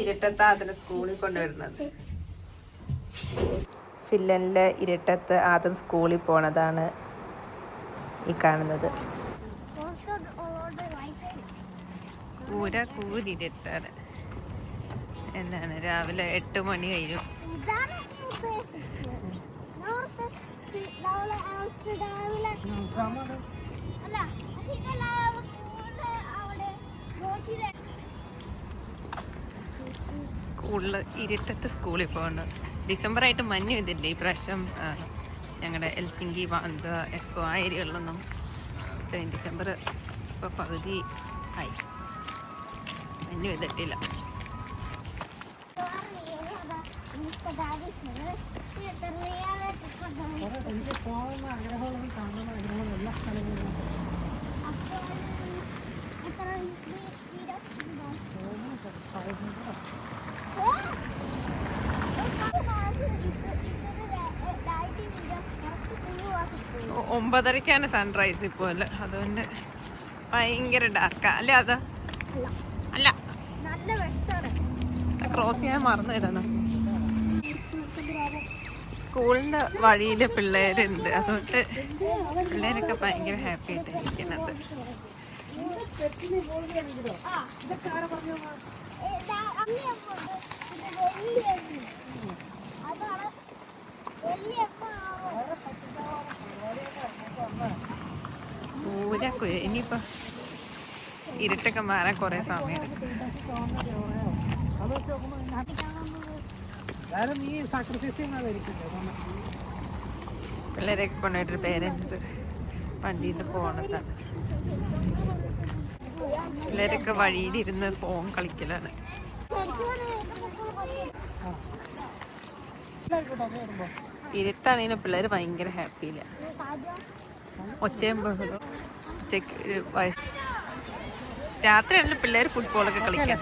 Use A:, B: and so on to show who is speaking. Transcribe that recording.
A: ഇരട്ടത്ത അതിനെ സ്കൂളിൽ കൊണ്ടുവരുന്നത്. ഫിൻലൻഡിലെ ഇരട്ടത്ത് ആദ്യം സ്കൂളിൽ പോണതാണ് ഈ കാണുന്നത്. കൂര കൂരിരട്ടാണ്. എന്താണ് രാവിലെ എട്ട് മണി കഴിഞ്ഞു സ്കൂളിൽ ഇരുട്ടത്ത് സ്കൂളിൽ പോകുന്നത് ഡിസംബർ ആയിട്ട് മഞ്ഞ് ഇതില്ല ഈ പ്രാവശ്യം ഞങ്ങളുടെ എൽസിങ്കി വാന്ത എക്സ്പോ ആ ഏരിയകളിലൊന്നും ഇത്രയും ഡിസംബർ ഇപ്പോൾ പകുതി ആയി. മഞ്ഞ് വന്നിട്ടില്ല
B: എനിക്ക് കാണണം ആഗ്രഹങ്ങളും
A: ഒമ്പതരക്കാണ് സൺറൈസ് ഇപ്പോൾ അല്ലേ? അതുകൊണ്ട് ഭയങ്കര ഡാർക്കാ അല്ലേ അത് അല്ല. ക്രോസ് ചെയ്യാൻ മറന്നു തരണം സ്കൂളിന്റെ വഴിയിൽ പിള്ളേരുണ്ട്. അതുകൊണ്ട് പിള്ളേരൊക്കെ ഭയങ്കര ഹാപ്പി ആയിട്ട് ഇരിക്കുന്നത്. പൂര കുര ഇനിയിപ്പോ ഇരുട്ടൊക്കെ മാറാൻ കുറെ സമയം പിള്ളേരൊക്കെ കൊണ്ടുപോയിട്ട് പേരൻസ് വണ്ടിയിൽ പോണതാണ് പിള്ളേരൊക്കെ വഴിയിലിരുന്ന് ഫോൺ കളിക്കലാണ്. ഇരുട്ടാണെങ്കിലും പിള്ളേർ ഭയങ്കര ഹാപ്പിയില്ല ഒച്ചയും ബഹളവും. വയസ്സ്. രാത്രിയാണെങ്കിലും പിള്ളേർ ഫുട്ബോളൊക്കെ കളിക്കാൻ.